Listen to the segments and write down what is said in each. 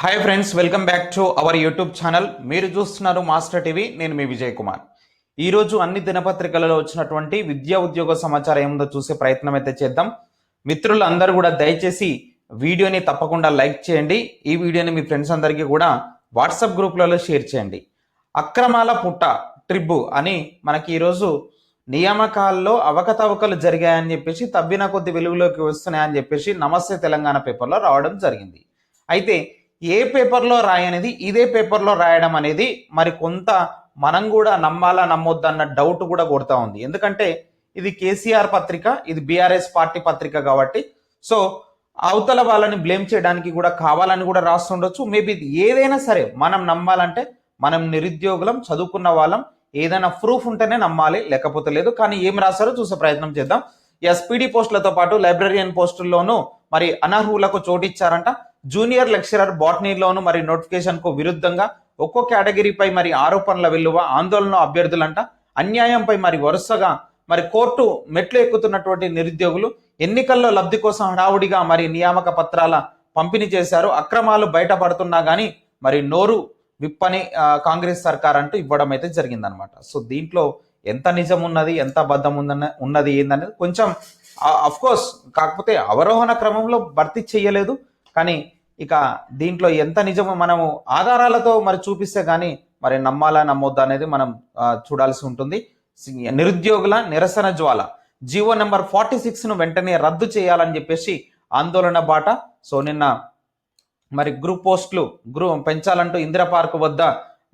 Hi friends welcome back to our YouTube channel మీరు చూస్తున్నారు master TV నేను మీ విజయ్ కుమార్. ఈరోజు అన్ని దినపత్రికలలో వచ్చినటువంటి విద్యా ఉద్యోగ సమాచారం ఏముందో చూసే ప్రయత్నం అయితే చేద్దాం. మిత్రులు అందరూ కూడా దయచేసి వీడియోని తప్పకుండా లైక్ చేయండి. ఈ వీడియోని మీ ఫ్రెండ్స్ అందరికీ కూడా వాట్సాప్ గ్రూప్లలో షేర్ చేయండి. అక్రమాల పుట్ట ట్రిబ్బు అని మనకి ఈరోజు నియామకాల్లో అవకతవకలు జరిగాయని చెప్పేసి తవ్విన కొద్ది వెలుగులోకి వస్తున్నాయని చెప్పేసి నమస్తే తెలంగాణ పేపర్లో రావడం జరిగింది. అయితే ఏ పేపర్లో రాయనిది ఇదే పేపర్లో రాయడం అనేది మరి కొంత మనం కూడా నమ్మాలా నమ్మొద్దు అన్న డౌట్ కూడా కొడతా ఉంది. ఎందుకంటే ఇది కేసీఆర్ పత్రిక ఇది బీఆర్ఎస్ పార్టీ పత్రిక కాబట్టి. సో అవతల వాళ్ళని బ్లేమ్ చేయడానికి కూడా కావాలని కూడా రాస్తుండొచ్చు. మేబీ ఇది ఏదైనా సరే మనం నమ్మాలంటే మనం నిరుద్యోగులం చదువుకున్న వాళ్ళం ఏదైనా ప్రూఫ్ ఉంటేనే నమ్మాలి లేకపోతే లేదు. కానీ ఏం రాశారో చూసే ప్రయత్నం చేద్దాం. ఎస్పీడీ పోస్టులతో పాటు లైబ్రరీయన్ పోస్టుల్లోనూ మరి అనర్హులకు చోటిచ్చారంట జూనియర్ లెక్చరర్ బాట్నీలోను మరి నోటిఫికేషన్కు విరుద్ధంగా ఒక్కో కేటగిరీపై మరి ఆరోపణల వెల్లువ ఆందోళన అభ్యర్థులంట. అన్యాయంపై మరి వరుసగా మరి కోర్టు మెట్లు ఎక్కుతున్నటువంటి నిరుద్యోగులు ఎన్నికల్లో లబ్ధి కోసం హడావుడిగా మరి నియామక పత్రాల పంపిణీ చేశారు. అక్రమాలు బయటపడుతున్నా కానీ మరి నోరు విప్పని కాంగ్రెస్ సర్కార్ అంటూ ఇవ్వడం అయితే జరిగిందనమాట సో దీంట్లో ఎంత నిజం ఉన్నది ఎంత అబద్ధం ఉందన్న ఉన్నది ఏందనేది కొంచెం అఫ్కోర్స్ కాకపోతే అవరోహణ క్రమంలో భర్తీ చేయలేదు. కానీ ఇక దీంట్లో ఎంత నిజమో మనము ఆధారాలతో మరి చూపిస్తే కానీ మరి నమ్మాలా నమ్మొద్దా అనేది మనం చూడాల్సి ఉంటుంది. నిరుద్యోగుల నిరసన జ్వాల. జీవో నెంబర్ ఫార్టీ సిక్స్ను వెంటనే రద్దు చేయాలని చెప్పేసి ఆందోళన బాట. సో నిన్న మరి గ్రూప్ పోస్టులు గ్రూ పెంచాలంటూ ఇందిరా పార్క్ వద్ద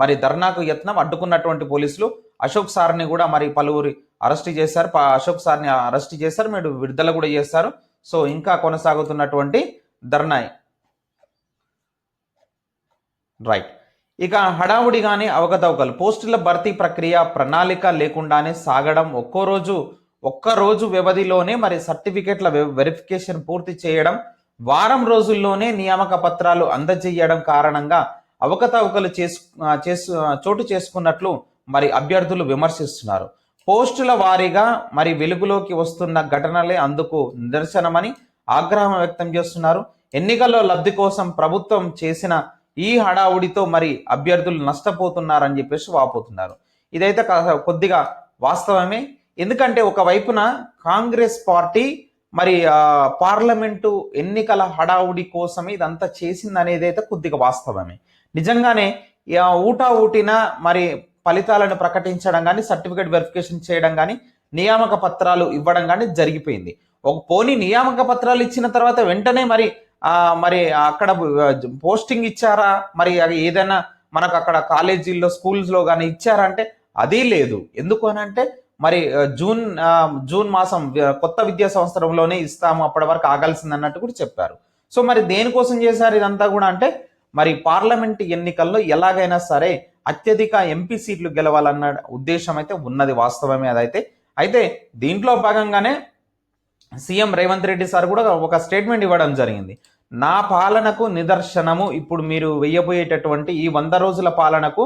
మరి ధర్నాకు యత్నం అడ్డుకున్నటువంటి పోలీసులు అశోక్ సార్ని కూడా మరి పలువురి అరెస్ట్ చేశారు. అశోక్ సార్ని అరెస్ట్ చేశారు. మీరు విడుదల కూడా చేశారు. సో ఇంకా కొనసాగుతున్నటువంటి ధర్నా రైట్ ఇక హడావుడిగానే అవకతవకలు. పోస్టుల భర్తీ ప్రక్రియ ప్రణాళిక లేకుండానే సాగడం ఒక్కో రోజు ఒక్క రోజు వ్యవధిలోనే మరి సర్టిఫికెట్ల వె- వెరిఫికేషన్ పూర్తి చేయడం వారం రోజుల్లోనే నియామక పత్రాలు అందజేయడం కారణంగా అవకతవకలు చేసు చేసు చోటు చేసుకున్నట్లు మరి అభ్యర్థులు విమర్శిస్తున్నారు. పోస్టుల వారీగా మరి వెలుగులోకి వస్తున్న ఘటనలే అందుకు నిదర్శనమని ఆగ్రహం వ్యక్తం చేస్తున్నారు. ఎన్నికల్లో లబ్ధి కోసం ప్రభుత్వం చేసిన ఈ హడావుడితో మరి అభ్యర్థులు నష్టపోతున్నారని చెప్పేసి వాపోతున్నారు. ఇదైతే కొద్దిగా వాస్తవమే. ఎందుకంటే ఒక వైపున కాంగ్రెస్ పార్టీ మరి పార్లమెంటు ఎన్నికల హడావుడి కోసమే ఇదంతా చేసింది అనేది అయితే కొద్దిగా వాస్తవమే. నిజంగానే ఊటా ఊటిన మరి ఫలితాలను ప్రకటించడం కానీ సర్టిఫికేట్ వెరిఫికేషన్ చేయడం కానీ నియామక పత్రాలు ఇవ్వడం కానీ జరిగిపోయింది. ఒక పోనీ నియామక పత్రాలు ఇచ్చిన తర్వాత వెంటనే మరి మరి అక్కడ పోస్టింగ్ ఇచ్చారా? మరి అది ఏదైనా మనకు అక్కడ కాలేజీల్లో స్కూల్స్లో కానీ ఇచ్చారంటే అది లేదు. ఎందుకు అని అంటే మరి జూన్ జూన్ మాసం కొత్త విద్యా సంవత్సరంలోనే ఇస్తాము అప్పటి వరకు ఆగాల్సింది అన్నట్టు కూడా చెప్పారు. సో మరి దేనికోసం చేశారు ఇదంతా కూడా అంటే మరి పార్లమెంట్ ఎన్నికల్లో ఎలాగైనా సరే అత్యధిక ఎంపీ సీట్లు గెలవాలన్న ఉద్దేశం అయితే ఉన్నది వాస్తవమే అదైతే. అయితే దీంట్లో భాగంగానే సీఎం రేవంత్ రెడ్డి సార్ కూడా ఒక స్టేట్మెంట్ ఇవ్వడం జరిగింది. నా పాలనకు నిదర్శనము. ఇప్పుడు మీరు వెయ్యబోయేటటువంటి ఈ వంద రోజుల పాలనకు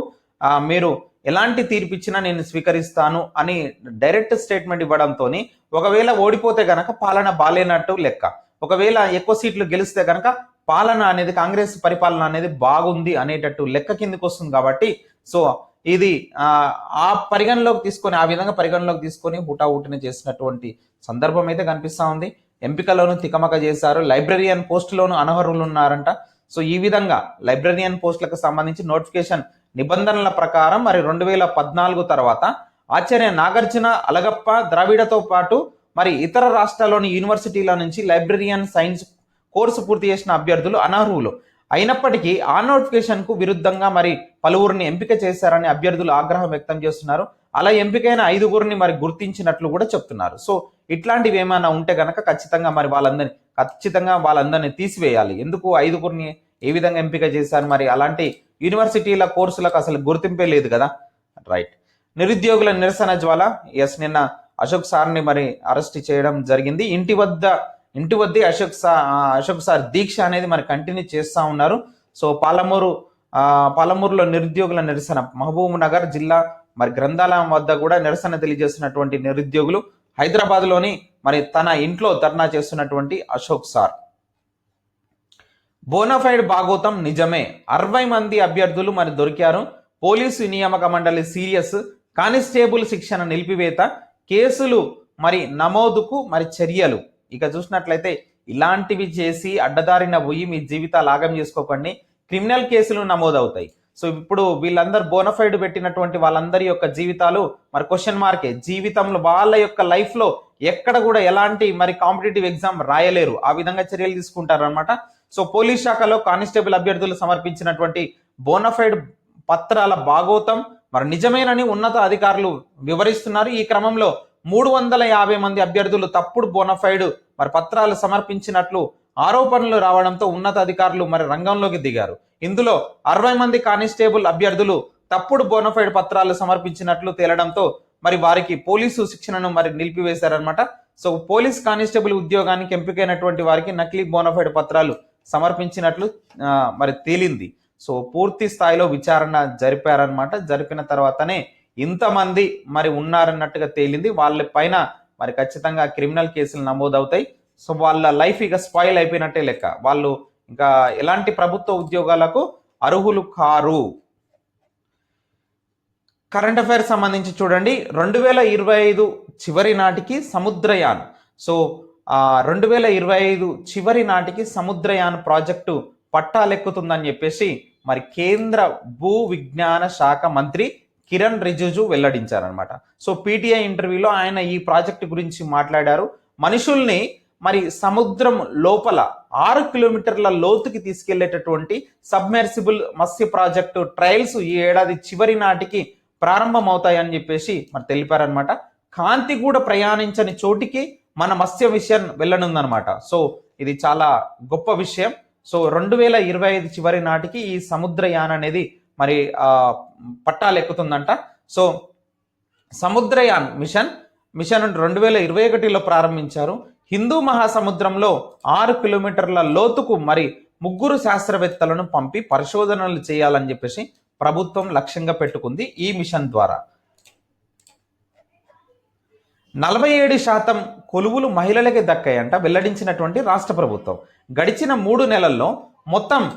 మీరు ఎలాంటి తీర్పు ఇచ్చినా నేను స్వీకరిస్తాను అని డైరెక్ట్ స్టేట్మెంట్ ఇవ్వడంతో ఒకవేళ ఓడిపోతే గనక పాలన బాలేనట్టు లెక్క. ఒకవేళ ఎక్కువ సీట్లు గెలిస్తే గనక పాలన అనేది కాంగ్రెస్ పరిపాలన అనేది బాగుంది అనేటట్టు లెక్క కిందకి వస్తుంది కాబట్టి సో ఇది ఆ, పరిగణలోకి తీసుకొని ఆ విధంగా పరిగణలోకి తీసుకొని హుటాహుటిన చేసినటువంటి సందర్భం అయితే కనిపిస్తూ ఉంది. ఎంపికలోనూ తికమక చేశారు. లైబ్రరియన్ పోస్టులోనూ అనర్హులు ఉన్నారంట సో ఈ విధంగా లైబ్రరియన్ పోస్టులకు సంబంధించి నోటిఫికేషన్ నిబంధనల ప్రకారం మరి రెండు వేల పద్నాలుగు తర్వాత ఆచార్య నాగార్జున అలగప్ప ద్రావిడతో పాటు మరి ఇతర రాష్ట్రాల్లోని యూనివర్సిటీల నుంచి లైబ్రరియన్ సైన్స్ కోర్సు పూర్తి చేసిన అభ్యర్థులు అనర్హులు. అయినప్పటికీ ఆ నోటిఫికేషన్కు విరుద్ధంగా మరి పలువురిని ఎంపిక చేశారని అభ్యర్థులు ఆగ్రహం వ్యక్తం చేస్తున్నారు. అలా ఎంపికైన ఐదుగురిని మరి గుర్తించినట్లు కూడా చెప్తున్నారు. సో ఇట్లాంటివి ఏమైనా ఉంటే కనుక ఖచ్చితంగా మరి వాళ్ళందరినీ ఖచ్చితంగా వాళ్ళందరినీ తీసివేయాలి. ఎందుకు ఐదుగురిని ఏ విధంగా ఎంపిక చేశారు మరి? అలాంటి యూనివర్సిటీల కోర్సులకు అసలు గుర్తింపే లేదు కదా. రైట్. నిరుద్యోగుల నిరసన జ్వాల ఎస్ నిన్న అశోక్ సార్ని మరి అరెస్ట్ చేయడం జరిగింది. ఇంటి వద్ద ఇంటి వద్దే అశోక్ సార్ అశోక్ సార్ దీక్ష అనేది మరి కంటిన్యూ చేస్తూ ఉన్నారు. సో పాలమూరు పాలమూరులో నిరుద్యోగుల నిరసన మహబూబ్ నగర్ జిల్లా మరి గ్రంథాలయం వద్ద కూడా నిరసన తెలియజేస్తున్నటువంటి నిరుద్యోగులు హైదరాబాద్లోని మరి తన ఇంట్లో ధర్నా చేస్తున్నటువంటి అశోక్ సార్. బోనఫైడ్ భాగోతం నిజమే. అరవై మంది అభ్యర్థులు మరి దొరికారు. పోలీసు నియామక మండలి సీరియస్ కానిస్టేబుల్ శిక్షణ నిలిపివేత కేసులు మరి నమోదుకు మరి చర్యలు. ఇక చూసినట్లయితే ఇలాంటివి చేసి అడ్డదారిన పోయి మీ జీవితాలు ఆగం చేసుకోకండి. క్రిమినల్ కేసులు నమోదవుతాయి. సో ఇప్పుడు వీళ్ళందరూ బోనఫైడ్ పెట్టినటువంటి వాళ్ళందరి యొక్క జీవితాలు మరి క్వశ్చన్ మార్కే జీవితంలో వాళ్ళ యొక్క లైఫ్లో ఎక్కడ కూడా ఎలాంటి మరి కాంపిటేటివ్ ఎగ్జామ్ రాయలేరు. ఆ విధంగా చర్యలు తీసుకుంటారు అనమాట సో పోలీస్ శాఖలో కానిస్టేబుల్ అభ్యర్థులు సమర్పించినటువంటి బోనఫైడ్ పత్రాల భాగోతం మరి నిజమేనని ఉన్నత అధికారులు వివరిస్తున్నారు. ఈ క్రమంలో మూడు వందల యాభై మంది అభ్యర్థులు తప్పుడు బోనఫైడ్ మరి పత్రాలు సమర్పించినట్లు ఆరోపణలు రావడంతో ఉన్నత అధికారులు మరి రంగంలోకి దిగారు. ఇందులో అరవై మంది కానిస్టేబుల్ అభ్యర్థులు తప్పుడు బోనఫైడ్ పత్రాలు సమర్పించినట్లు తేలడంతో మరి వారికి పోలీసు శిక్షణను మరి నిలిపివేశారనమాట సో పోలీస్ కానిస్టేబుల్ ఉద్యోగానికి ఎంపికైనటువంటి వారికి నకిలీ బోనఫైడ్ పత్రాలు సమర్పించినట్లు మరి తేలింది. సో పూర్తి స్థాయిలో విచారణ జరిపారనమాట జరిపిన తర్వాతనే ఇంతమంది మరి ఉన్నారన్నట్టుగా తేలింది. వాళ్ళ పైన మరి ఖచ్చితంగా క్రిమినల్ కేసులు నమోదవుతాయి. సో వాళ్ళ లైఫ్ ఇక స్పాయిల్ అయిపోయినట్టే లెక్క. వాళ్ళు ఇంకా ఎలాంటి ప్రభుత్వ ఉద్యోగాలకు అర్హులు కారు. కరెంట్ అఫైర్స్ సంబంధించి చూడండి. రెండు వేల ఇరవై ఐదు చివరి నాటికి సముద్రయాన్. సో రెండు వేల ఇరవై ఐదు చివరి నాటికి సముద్రయాన్ ప్రాజెక్టు పట్టాలెక్కుతుందని చెప్పేసి మరి కేంద్ర భూ విజ్ఞాన శాఖ మంత్రి కిరణ్ రిజిజు వెల్లడించారనమాట సో పీటీఐ ఇంటర్వ్యూలో ఆయన ఈ ప్రాజెక్టు గురించి మాట్లాడారు. మనుషుల్ని మరి సముద్రం లోపల ఆరు కిలోమీటర్ల లోతుకి తీసుకెళ్ళేటటువంటి సబ్మెర్సిబుల్ మత్స్య ప్రాజెక్టు ట్రయల్స్ ఈ ఏడాది చివరి నాటికి ప్రారంభమవుతాయని చెప్పేసి మరి తెలిపారనమాట కాంతి కూడా ప్రయాణించని చోటికి మన మత్స్య విషయం వెళ్ళనుందనమాట సో ఇది చాలా గొప్ప విషయం. సో రెండు వేల ఇరవై ఐదు చివరి నాటికి ఈ సముద్రయాన్ అనేది మరి ఆ, పట్టాలెక్కుతుందంట. సో సముద్రయాన్ మిషన్ మిషన్ రెండు వేల ఇరవై ఒకటిలో ప్రారంభించారు. హిందూ మహాసముద్రంలో ఆరు కిలోమీటర్ల లోతుకు మరి ముగ్గురు శాస్త్రవేత్తలను పంపి పరిశోధనలు చేయాలని చెప్పేసి ప్రభుత్వం లక్ష్యంగా పెట్టుకుంది ఈ మిషన్ ద్వారా. నలభై ఏడు శాతం కొలువులు మహిళలకే దక్కాయంట వెల్లడించినటువంటి రాష్ట్ర ప్రభుత్వం. గడిచిన మూడు నెలల్లో మొత్తం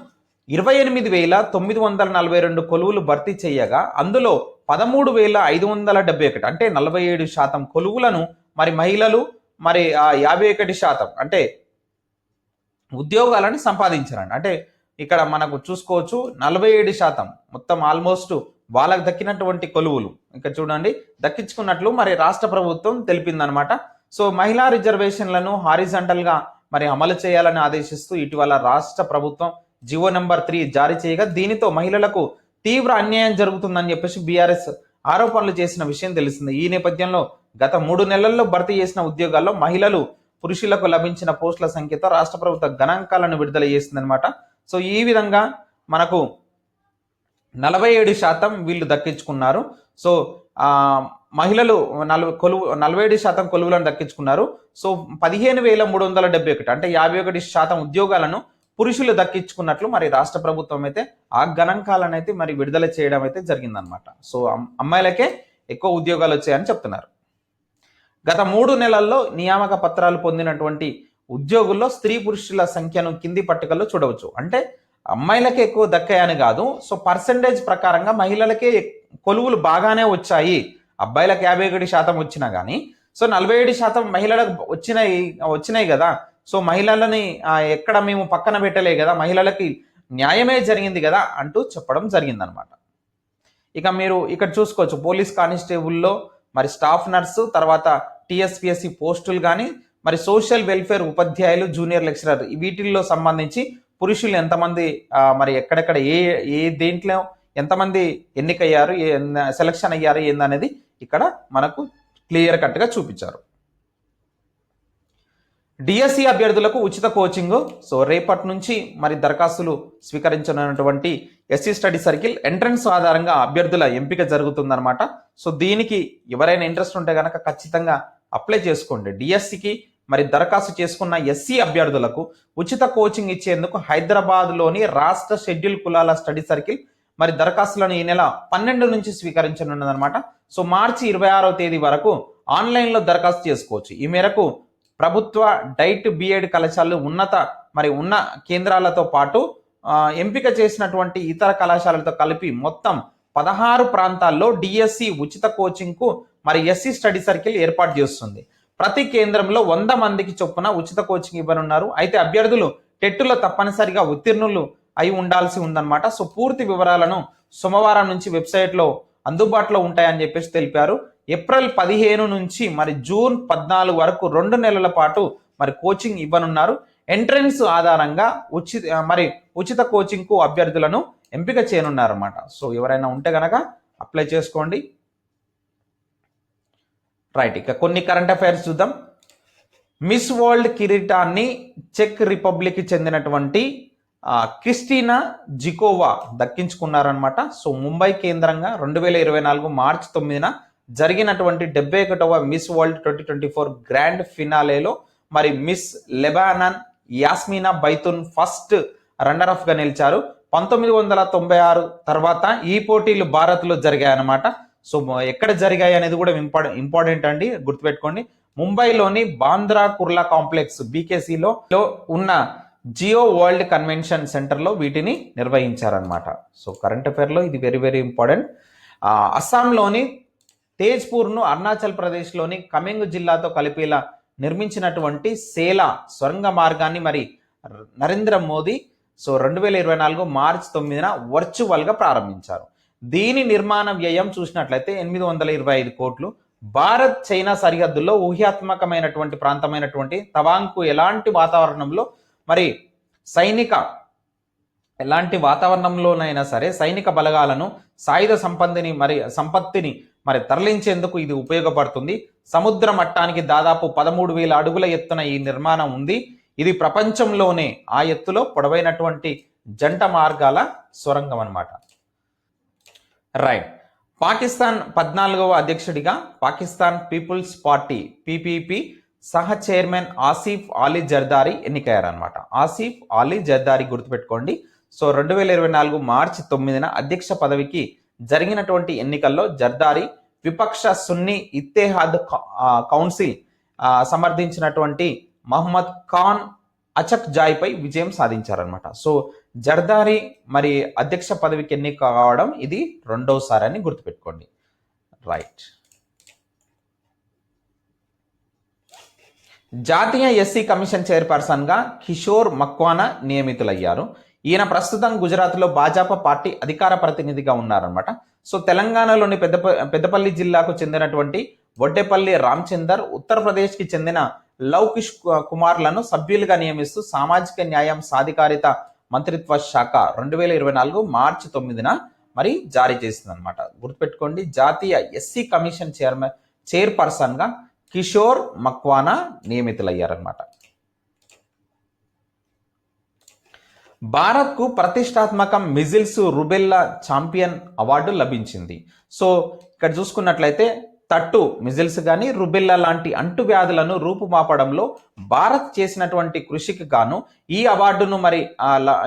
ఇరవై ఎనిమిది వేల తొమ్మిది వందల నలభై రెండు కొలువులు భర్తీ చేయగా అందులో పదమూడు వేల ఐదు వందల డెబ్బై ఒకటి అంటే నలభై ఏడు శాతం కొలువులను మరి మహిళలు మరి ఆ యాభై ఒకటి శాతం అంటే ఉద్యోగాలను సంపాదించారండి. అంటే ఇక్కడ మనకు చూసుకోవచ్చు నలభై ఏడు శాతం మొత్తం ఆల్మోస్ట్ వాళ్ళకు దక్కినటువంటి కొలువులు. ఇంకా చూడండి దక్కించుకున్నట్లు మరి రాష్ట్ర ప్రభుత్వం తెలిపిందనమాట. సో మహిళా రిజర్వేషన్లను హారిజంటల్గా మరి అమలు చేయాలని ఆదేశిస్తూ ఇటీవల రాష్ట్ర ప్రభుత్వం జివో నెంబర్ త్రీ జారీ చేయగా దీనితో మహిళలకు తీవ్ర అన్యాయం జరుగుతుందని చెప్పేసి బీఆర్ఎస్ ఆరోపణలు చేసిన విషయం తెలిసింది. ఈ నేపథ్యంలో గత మూడు నెలల్లో భర్తీ చేసిన ఉద్యోగాల్లో మహిళలు పురుషులకు లభించిన పోస్టుల సంఖ్యతో రాష్ట్ర ప్రభుత్వ గణాంకాలను విడుదల చేసిందనమాట సో ఈ విధంగా మనకు నలభై ఏడు శాతం వీళ్ళు దక్కించుకున్నారు. సో మహిళలు నలభై కొలువు నలభై ఏడు శాతం కొలువులను దక్కించుకున్నారు. సో పదిహేను వేల మూడు వందల డెబ్బై ఒకటి అంటే యాభై ఒకటి శాతం ఉద్యోగాలను పురుషులు దక్కించుకున్నట్లు మరి రాష్ట్ర ప్రభుత్వం అయితే ఆ గణాంకాలను అయితే మరి విడుదల చేయడం అయితే జరిగిందనమాట సో అమ్- అమ్మాయిలకే ఎక్కువ ఉద్యోగాలు వచ్చాయని చెప్తున్నారు. గత మూడు నెలల్లో నియామక పత్రాలు పొందినటువంటి ఉద్యోగుల్లో స్త్రీ పురుషుల సంఖ్యను కింది పట్టికల్లో చూడవచ్చు. అంటే అమ్మాయిలకే ఎక్కువ దక్కాయని కాదు. సో పర్సంటేజ్ ప్రకారంగా మహిళలకే కొలువులు బాగానే వచ్చాయి. అబ్బాయిలకు యాభై ఒకటి శాతం వచ్చినా కానీ సో నలభై ఏడు శాతం మహిళలకు వచ్చినాయి వచ్చినాయి కదా. సో మహిళలని ఎక్కడ మేము పక్కన పెట్టలే కదా మహిళలకి న్యాయమే జరిగింది కదా అంటూ చెప్పడం జరిగిందనమాట. ఇక మీరు ఇక్కడ చూసుకోవచ్చు పోలీస్ కానిస్టేబుల్లో మరి స్టాఫ్ నర్సు తర్వాత టీఎస్పిఎస్సి పోస్టులు కానీ మరి సోషల్ వెల్ఫేర్ ఉపాధ్యాయులు జూనియర్ లెక్చరర్ వీటిల్లో సంబంధించి పురుషులు ఎంతమంది మరి ఎక్కడెక్కడ ఏ ఏ దేంట్లో ఎంతమంది ఎన్నికయ్యారు ఏ- సెలక్షన్ అయ్యారు ఏందనేది ఇక్కడ మనకు క్లియర్ కట్గా చూపించారు. డిఎస్సి అభ్యర్థులకు ఉచిత కోచింగ్. సో రేపటి నుంచి మరి దరఖాస్తులు స్వీకరించనున్నటువంటి ఎస్సీ స్టడీ సర్కిల్ ఎంట్రన్స్ ఆధారంగా అభ్యర్థుల ఎంపిక జరుగుతుందన్నమాట. సో దీనికి ఎవరైనా ఇంట్రెస్ట్ ఉంటే కనుక ఖచ్చితంగా అప్లై చేసుకోండి. డిఎస్సికి మరి దరఖాస్తు చేసుకున్న ఎస్సీ అభ్యర్థులకు ఉచిత కోచింగ్ ఇచ్చేందుకు హైదరాబాద్లోని రాష్ట్ర షెడ్యూల్ కులాల స్టడీ సర్కిల్ మరి దరఖాస్తులను ఈ నెల పన్నెండు నుంచి స్వీకరించనున్నదన్నమాట. సో మార్చి ఇరవై ఆరో తేదీ వరకు ఆన్లైన్లో దరఖాస్తు చేసుకోవచ్చు. ఈ మేరకు ప్రభుత్వ డైట్ బిఎడ్ కళాశాలలు ఉన్నత మరి ఉన్న కేంద్రాలతో పాటు ఎంపిక చేసినటువంటి ఇతర కళాశాలలతో కలిపి మొత్తం పదహారు ప్రాంతాల్లో డిఎస్సి ఉచిత కోచింగ్కు మరి ఎస్సీ స్టడీ సర్కిల్ ఏర్పాటు చేస్తుంది. ప్రతి కేంద్రంలో వంద మందికి చొప్పున ఉచిత కోచింగ్ ఇవ్వనున్నారు. అయితే అభ్యర్థులు టెట్టులో తప్పనిసరిగా ఉత్తీర్ణులు అయి ఉండాల్సి ఉందన్నమాట. సో పూర్తి వివరాలను సోమవారం నుంచి వెబ్సైట్లో అందుబాటులో ఉంటాయని చెప్పేసి తెలిపారు. ఏప్రిల్ పదిహేను నుంచి మరి జూన్ పద్నాలుగు వరకు రెండు నెలల పాటు మరి కోచింగ్ ఇవ్వనున్నారు. ఎంట్రన్స్ ఆధారంగా ఉచిత మరి ఉచిత కోచింగ్కు అభ్యర్థులను ఎంపిక చేయనున్నారన్నమాట. సో ఎవరైనా ఉంటే గనక అప్లై చేసుకోండి. రైట్ ఇక కొన్ని కరెంట్ అఫైర్స్ చూద్దాం. మిస్ వరల్డ్ కిరీటాన్ని చెక్ రిపబ్లిక్ చెందినటువంటి క్రిస్టీనా జికోవా దక్కించుకున్నారనమాట సో ముంబై కేంద్రంగా రెండు వేల ఇరవై నాలుగు మార్చ్ తొమ్మిదిన జరిగినటువంటి డెబ్బై ఒకటవ Miss World twenty twenty four grand ఫినాలేలో మరి miss Lebanon Yasmina బైతున్ first runner అఫ్గా నిలిచారు. పంతొమ్మిది వందల తొంభై ఆరు తర్వాత ఈ పోటీలు భారత్లో జరిగాయన్నమాట. సో ఎక్కడ జరిగాయి అనేది కూడా ఇంపార్టెంట్ ఇంపార్టెంట్ అండి. గుర్తుపెట్టుకోండి. ముంబైలోని బాంద్రా కుర్లా కాంప్లెక్స్ బీకేసీలో ఉన్న జియో వరల్డ్ కన్వెన్షన్ సెంటర్లో వీటిని నిర్వహించారనమాట సో కరెంట్ అఫైర్లో ఇది వెరీ వెరీ ఇంపార్టెంట్. అస్సాంలోని తేజ్పూర్ను అరుణాచల్ ప్రదేశ్లోని కమెంగ్ జిల్లాతో కలిపేలా నిర్మించినటువంటి సేలా సొరంగ మార్గాన్ని మరి నరేంద్ర మోదీ సో రెండు వేల ఇరవై నాలుగు మార్చ్ తొమ్మిదిన వర్చువల్గా ప్రారంభించారు. దీని నిర్మాణ వ్యయం చూసినట్లయితే ఎనిమిది వందల ఇరవై ఐదు కోట్లు. భారత్ చైనా సరిహద్దుల్లో ఊహ్యాత్మకమైనటువంటి ప్రాంతమైనటువంటి తవాంగ్కు ఎలాంటి వాతావరణంలో మరి సైనిక ఎలాంటి వాతావరణంలోనైనా సరే సైనిక బలగాలను సాయుధ సంపత్తిని మరి సంపత్తిని మరి తరలించేందుకు ఇది ఉపయోగపడుతుంది. సముద్ర మట్టానికి దాదాపు పదమూడు వేల అడుగుల ఎత్తున ఈ నిర్మాణం ఉంది. ఇది ప్రపంచంలోనే ఆ ఎత్తులో పొడవైనటువంటి జంట మార్గాల సొరంగం అనమాట రైట్. పాకిస్తాన్ పద్నాలుగవ అధ్యక్షుడిగా పాకిస్తాన్ పీపుల్స్ పార్టీ పీపీపీ సహ చైర్మన్ ఆసిఫ్ అలీ జర్దారి ఎన్నికయ్యారనమాట ఆసిఫ్ అలీ జర్దారి గుర్తుపెట్టుకోండి. సో రెండు వేల ఇరవై నాలుగు మార్చి తొమ్మిదిన అధ్యక్ష పదవికి జరిగినటువంటి ఎన్నికల్లో జర్దారి విపక్ష సున్నీ ఇత్తేహాద్ కౌన్సిల్ సమర్థించినటువంటి మహమ్మద్ ఖాన్ అచక్ జాయ్పై విజయం సాధించారనమాట సో జర్దారి మరి అధ్యక్ష పదవికి ఎన్నిక కావడం ఇది రెండోసారి అని గుర్తుపెట్టుకోండి. రైట్. జాతీయ ఎస్సీ కమిషన్ చైర్పర్సన్గా కిషోర్ మక్వానా నియమితులయ్యారు. ఈయన ప్రస్తుతం గుజరాత్లో భాజపా పార్టీ అధికార ప్రతినిధిగా ఉన్నారనమాట సో తెలంగాణలోని పెద్ద పెద్దపల్లి జిల్లాకు చెందినటువంటి వడ్డేపల్లి రామచందర్ ఉత్తరప్రదేశ్కి చెందిన లౌకిష్ కుమార్లను సభ్యులుగా నియమిస్తూ సామాజిక న్యాయం సాధికారిత మంత్రిత్వ శాఖ రెండు వేల ఇరవై నాలుగు మార్చి తొమ్మిదిన మరి జారీ చేసింది అనమాట గుర్తుపెట్టుకోండి జాతీయ ఎస్సీ కమిషన్ చైర్మన్ చైర్పర్సన్గా కిషోర్ మక్వానా నియమితులయ్యారనమాట భారత్కు ప్రతిష్టాత్మక మిజిల్స్ రుబెల్లా ఛాంపియన్ అవార్డు లభించింది. సో ఇక్కడ చూసుకున్నట్లయితే తట్టు మిజిల్స్ కానీ రుబెల్లా లాంటి అంటువ్యాధులను రూపుమాపడంలో భారత్ చేసినటువంటి కృషికి గాను ఈ అవార్డును మరి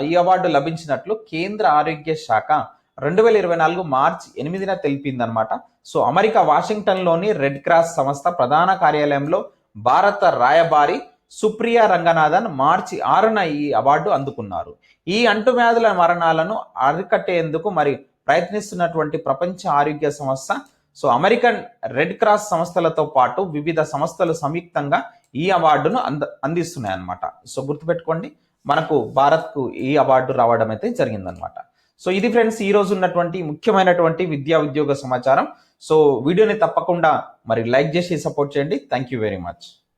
ఈ అవార్డు లభించినట్లు కేంద్ర ఆరోగ్య శాఖ రెండు వేల ఇరవై నాలుగు మార్చ్ ఎనిమిదిన తెలిపిందనమాట సో అమెరికా వాషింగ్టన్లోని రెడ్ క్రాస్ సంస్థ ప్రధాన కార్యాలయంలో భారత రాయబారి సుప్రియా రంగనాథన్ మార్చి ఆరున ఈ అవార్డు అందుకున్నారు. ఈ అంటువ్యాధుల మరణాలను అరికట్టేందుకు మరి ప్రయత్నిస్తున్నటువంటి ప్రపంచ ఆరోగ్య సంస్థ సో అమెరికన్ రెడ్ క్రాస్ సంస్థలతో పాటు వివిధ సంస్థలు సంయుక్తంగా ఈ అవార్డును అంద అందిస్తున్నాయి అన్నమాట సో గుర్తుపెట్టుకోండి మనకు భారత్కు ఈ అవార్డు రావడం అయితే జరిగిందనమాట సో ఇది ఫ్రెండ్స్ ఈ రోజు ఉన్నటువంటి ముఖ్యమైనటువంటి విద్యా ఉద్యోగ సమాచారం. సో వీడియోని తప్పకుండా మరి లైక్ చేసి సపోర్ట్ చేయండి. Thank you very much.